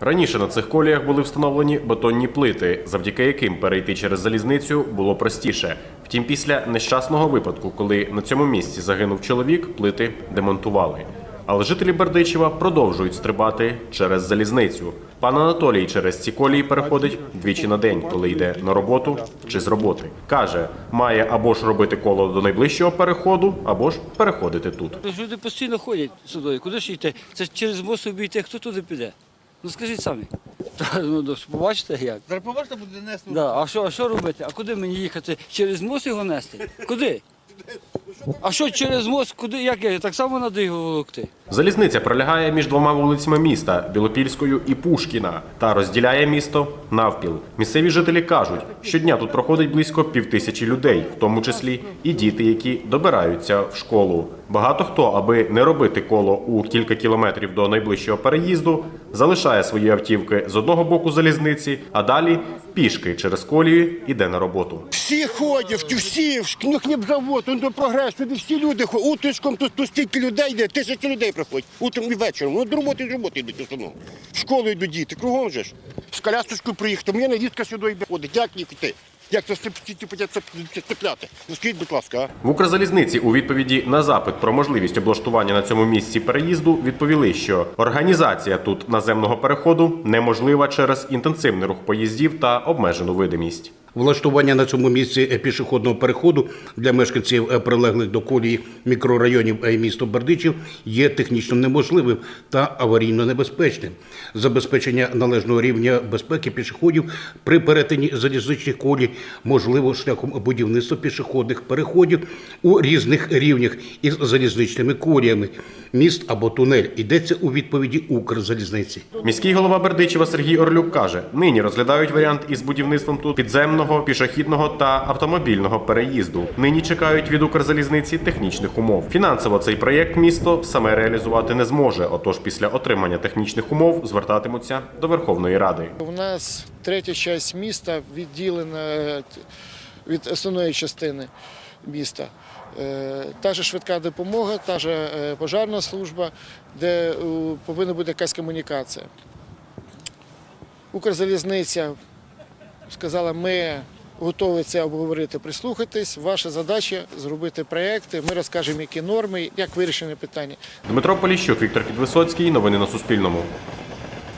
Раніше на цих коліях були встановлені бетонні плити, завдяки яким перейти через залізницю було простіше. Втім, після нещасного випадку, коли на цьому місці загинув чоловік, плити демонтували. Але жителі Бердичева продовжують стрибати через залізницю. Пан Анатолій через ці колії переходить двічі на день, коли йде на роботу чи з роботи. Каже, має або ж робити коло до найближчого переходу, або ж переходити тут. Люди постійно ходять сюди. Куди ж йти? Це через мост обійти, хто туди піде? Ну скажіть самі. Та, ну, ну, побачите як? Зараз побачите, буде нести. Да. А що, а що робити? А куди мені їхати? Через мус його нести? Куди? А що через мост, куди? Як я? Так само треба його волокти. Залізниця пролягає між двома вулицями міста Білопільською і Пушкіна та розділяє місто навпіл. Місцеві жителі кажуть, щодня тут проходить близько півтисячі людей, в тому числі і діти, які добираються в школу. Багато хто, аби не робити коло у кілька кілометрів до найближчого переїзду, залишає свої автівки з одного боку залізниці, а далі пішки через колію іде на роботу. Всі ходять, всі, ну хлібзавод, ну до прогрес, туди всі люди ходять. Утречком тут, тут стільки людей йде, тисячі людей приходять. Утром і вечором. Ну, до роботи з роботи йдуть основному. В школу йдуть діти, кругом же ж. З колясочкою приїхати. Мені невістка сюди йде ходить. Як їх йти? Як це цепляти? Ну скажіть, будь ласка? В Укрзалізниці у відповіді на запит про можливість облаштування на цьому місці переїзду відповіли, що організація тут наземного переходу неможлива через інтенсивний рух поїздів та обмежену видимість. Влаштування на цьому місці е, пішохідного переходу для мешканців е, прилеглих до колії мікрорайонів е, міста Бердичів є технічно неможливим та аварійно небезпечним. Забезпечення належного рівня безпеки пішоходів при перетині залізничних колій можливо шляхом будівництва пішохідних переходів у різних рівнях із залізничними коліями, міст або тунель. Йдеться у відповіді Укрзалізниці. Міський голова Бердичева Сергій Орлюк каже: нині розглядають варіант із будівництвом тут підземного, пішохідного та автомобільного переїзду. Нині чекають від Укрзалізниці технічних умов. Фінансово цей проєкт місто саме реалізувати не зможе. Отож, після отримання технічних умов звертатимуться до Верховної Ради. У нас третя частина міста відділена від основної частини міста. Е, Та же швидка допомога, та же пожежна служба, де повинна бути якась комунікація. Укрзалізниця сказала, ми готові це обговорити, прислухатись. Ваша задача зробити проекти. Ми розкажемо, які норми, як вирішені питання. Дмитро Поліщук, Віктор Підвисоцький. Новини на Суспільному.